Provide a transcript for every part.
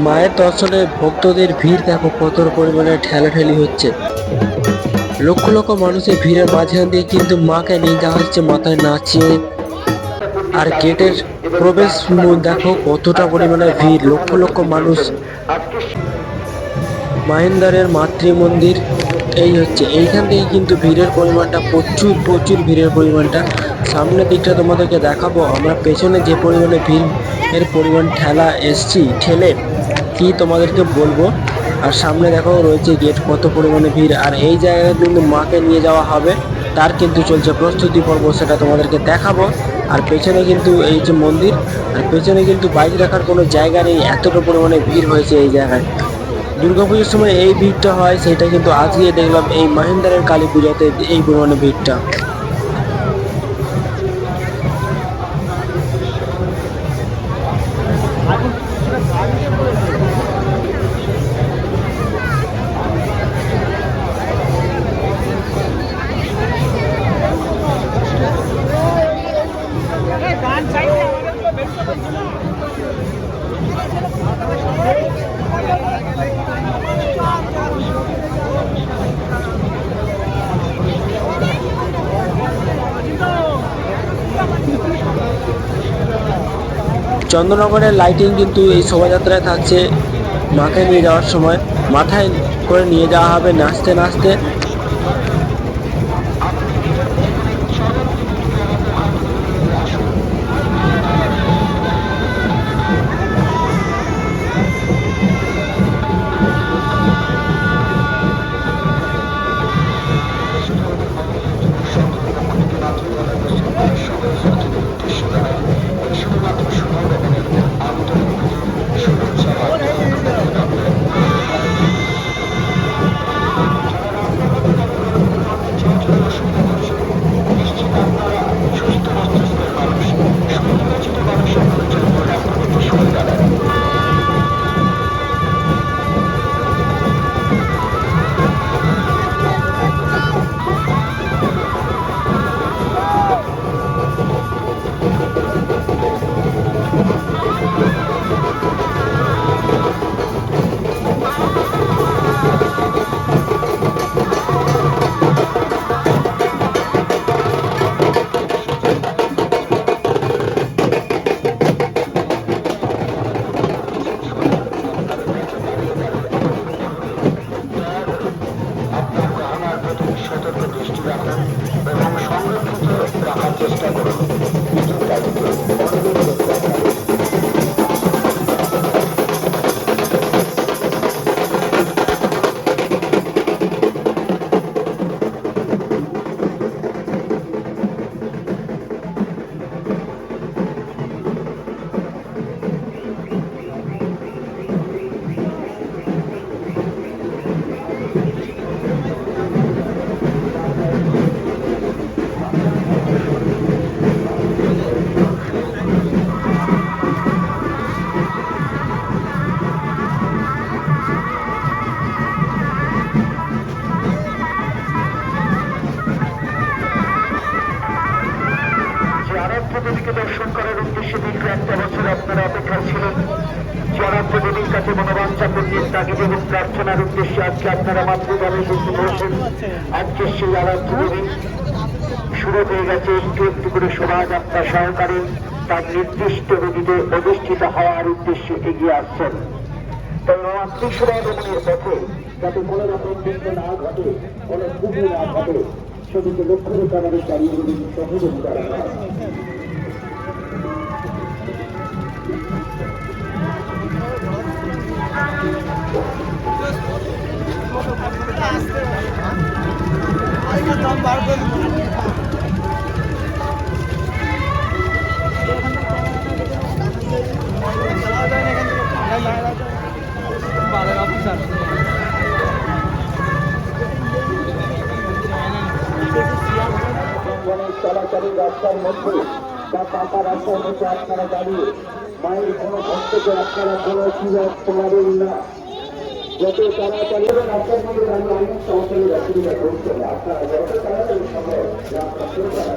মায়ের দর্শনে ভক্তদের ভিড় দেখো কত পরিমাণে ঠেলাঠেলি হচ্ছে। লক্ষ লক্ষ মানুষের ভিড়ের মাঝখান দিয়ে কিন্তু মাকে নিয়ে যাওয়া হচ্ছে, মাথায় নাচিয়ে। আর গেটের প্রবেশ দেখো কতটা পরিমাণে ভিড়, লক্ষ লক্ষ মানুষ। মাহিন্দারের মাতৃ মন্দির এই হচ্ছে, এইখান থেকে কিন্তু ভিড়ের পরিমাণটা, প্রচুর প্রচুর ভিড়ের পরিমাণটা। সামনের দিকটা তোমাদেরকে দেখাবো, আমরা পেছনে যে পরিমাণে ভিড় এর পরিমাণ ঠেলা এসছি, ঠেলে কি তোমাদেরকে বলব? আর সামনে দেখো রয়েছে গেট, কত পরিমাণে ভিড়। আর এই জায়গায় কিন্তু মাকে নিয়ে যাওয়া হবে, তার কিন্তু চলছে প্রস্তুতি পর্ব, সেটা তোমাদেরকে দেখাবো। আর পেছনে কিন্তু এই যে মন্দির, আর পেছনে কিন্তু বাইক রাখার কোনো জায়গা নেই, এতটা পরিমাণে ভিড় হয়েছে এই জায়গায়। দুর্গাপুজোর সময় এই ভিড়টা হয়, সেটা কিন্তু আজকে দেখলাম এই মাহিন্দারের কালী পুজোতে এই পরিমাণে ভিড়টা। চন্দ্রনগরের লাইটিং কিন্তু এই শোভাযাত্রায় থাকছে মাকে নিয়ে যাওয়ার সময়। মাথায় করে নিয়ে যাওয়া হবে নাচতে নাচতে যে আজকে আপনারা মাতৃভাবে বসে বসেন আজকে সেই আরাধ্য দেবী শুরু হয়ে গেছে একটু একটু করে শোভাযাত্রা সহকারে। তার নির্দিষ্ট নদীতে অধিষ্ঠিত হওয়ার উদ্দেশ্যে এগিয়ে আসছেন। তাই মাতৃসভা ভ্রমণের পথে, যাতে কোনো রকম না ঘটে, কোনো ত্রুটি না ঘটে, সেদিকে লক্ষ্য রেখে আমাদের গাড়িগুলি সহযোগী চলাচলি রাস্তার মধ্যে বা পাকা রাস্তার মধ্যে আপনারা দাঁড়িয়ে মায়ের কোনো ভক্তকে আপনারা কোনো সুযোগ পাবেন না যত তাড়াতাড়ি রাস্তার মধ্যে দাঁড়িয়ে অনেক সহকারী অসুবিধা করছেন আপনারা যত তাড়াতাড়ি সম্ভব রাস্তা শুরু করা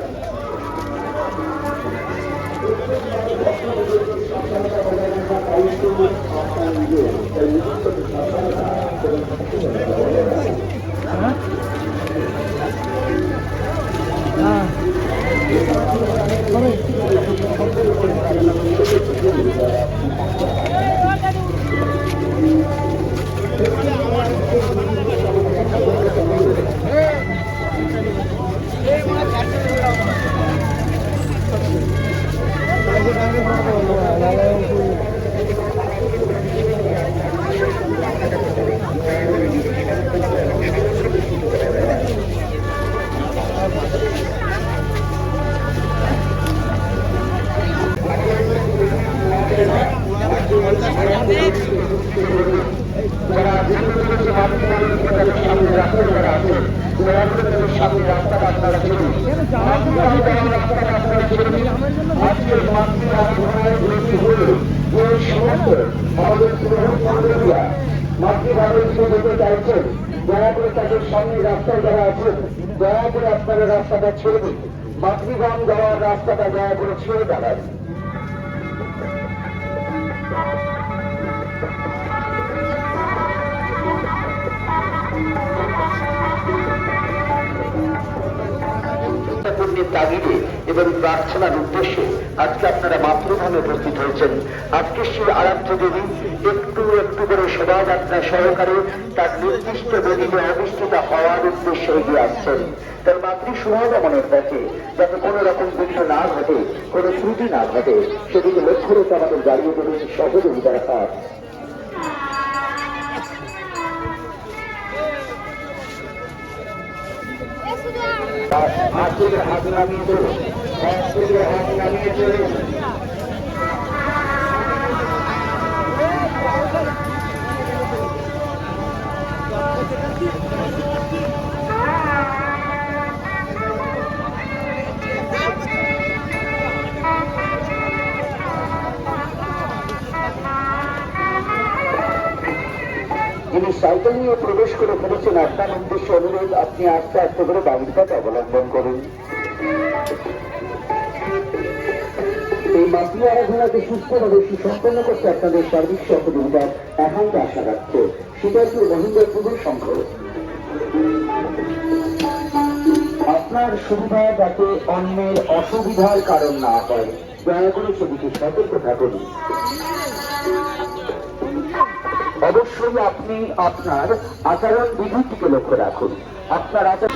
যারা বিভিন্ন মাতৃভূমি নিকেতনের সামনে রাস্তা যারা করে তাদের সামনে রাস্তাটা আপনারা যাওয়ার রাস্তাটা আপনারা দিন। আজকের মাতৃ আন্দোলনের বিরুদ্ধে হলে যে সমস্ত আমাদের যাওয়ার রাস্তাটা দয়া করে ছেড়ে দাঁড়ান তাগিদে এবং প্রার্থনার উদ্দেশ্যে আজকে আপনারা মাতৃভূমে উপস্থিত হয়েছেন। আজকে শ্রী আরাধ্য দেবী একটু একটু করে শোভাযাত্রা সহকারে তার নির্দিষ্ট গতিতে অধিষ্ঠিত হওয়ার উদ্দেশ্যে এগিয়ে আসছেন। তার মাতৃ শুভাগমনের পথে যাতে কোনো রকম বিঘ্ন না ঘটে, কোনো ত্রুটি না ঘটে, সেদিকে লক্ষ্য রেখে আমাদের দাঁড়িয়ে দেবেন সহযোগিতার হাত হাত নামিয়ে চলুন। হাত নামিয়ে চলুন। সাইকেল নিয়ে প্রবেশ করে ফেলেছেন আপনার উদ্দেশ্যে অনুরোধ, আপনি আস্তে আস্তে করে বাড়ির পথ অবলম্বন করুন। এই মাতৃ আরাধনাকে সুস্থভাবে সুসম্পন্ন করতে আপনাদের সার্বিক সহযোগিতার একান্ত আশা রাখছে। শীতার্থী মহিন্দ্র পুজোর সংঘ। আপনার সুবিধা যাতে অন্যের অসুবিধার কারণ না হয়, দয়া করে সেদিকে সতর্ক থাকুন। অবশ্যই আপনি আপনার আচরণ বিধিটিকে লক্ষ্য রাখুন। আপনার আচরণ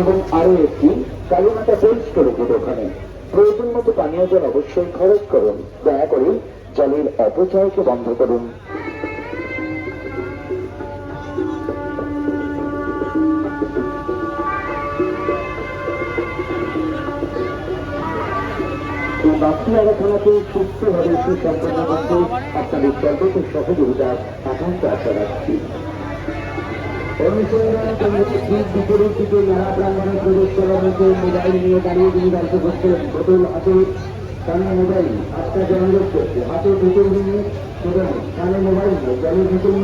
এবং আরও একটি কালীমাতা বেঞ্চ করে দিল ওখানে। প্রয়োজন মতো পানীয় জল অবশ্যই খরচ করুন। দয়া করে জলের অপচয়কে বন্ধ করুন। বাকি আলোচনাকে সুস্থভাবে সুসম্পন্ন করতে আপনাদের সর্বোচ্চ সহযোগিতার একান্ত আশা রাখছি। অনুসন্ধান কমিটির ঠিক বিপরীত দিকে মেলা প্রাঙ্গণে প্রবেশ করার মধ্যে মোবাইল নিয়ে দাঁড়িয়ে তিনি গল্প করছেন বোতল হাতে কানে মোবাইল আপনাকে অনুরোধ করছে হাতে বোতল নিয়ে শুধু কানে মোবাইল নিয়ে জলের বোতল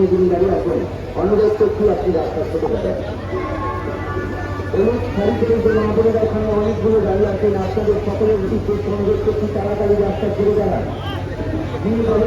অনেকগুলো দাঁড়িয়ে আছেন আপনাদের সকলের উচিত সংযোগ করছি তাড়াতাড়ি রাস্তা ছেড়ে দাঁড়ান করে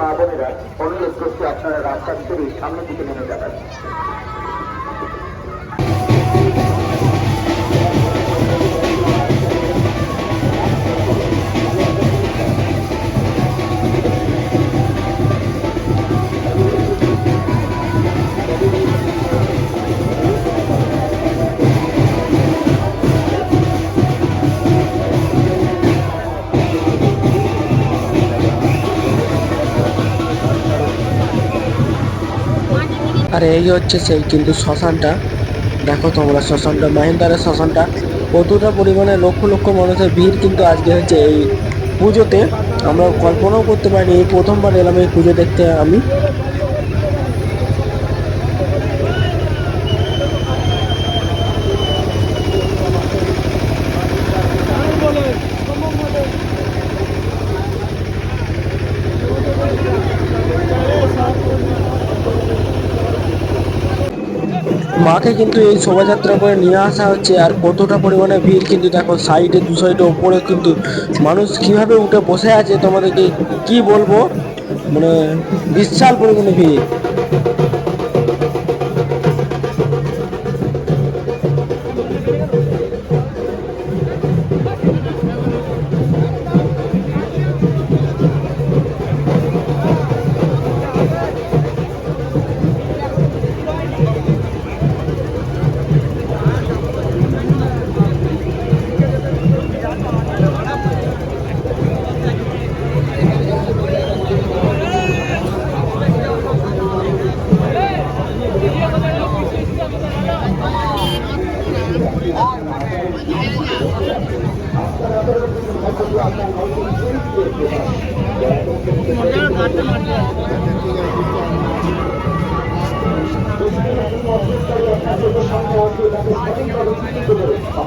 মা বোনেরা অনুরোধ করছি আপনারা রাস্তা ছেড়ে সামনের দিকে নেমে যাবেন। আর এই হচ্ছে সেই কিন্তু শ্মশানটা। দেখো তোমরা শ্মশানটা, মাহিন্দারের শ্মশানটা। কতটা পরিমাণে লক্ষ লক্ষ মানুষের ভিড় কিন্তু আজকে হচ্ছে এই পুজোতে। আমরা কল্পনাও করতে পারিনি, এই প্রথমবার এলাম এই পুজো দেখতে আমি। মাকে কিন্তু এই শোভাযাত্রা করে নিয়ে আসা হচ্ছে আর কতটা পরিমাণে ভিড় কিন্তু দেখো সাইডে দু সাইডে ওপরে কিন্তু মানুষ কীভাবে উঠে বসে আছে তোমাদেরকে কি বলব? মানে বিশাল পরিমাণে ভিড়।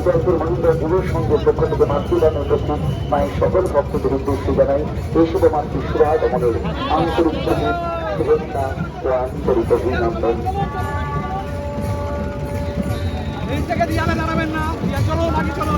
সুদর্শন মহিন্দ্র যুবের সঙ্গে পক্ষ থেকে মাতৃদান উপস্থিত। মায়ের সকল ভক্তদের উদ্দেশ্যে জানাই, এই শুভ মাতৃ সুরাগমনের আন্তরিক শুভেচ্ছা ও আন্তরিক অভিনন্দন। এই থেকে দিয়ে দাঁড়াবেন না। চলো নাকি চলো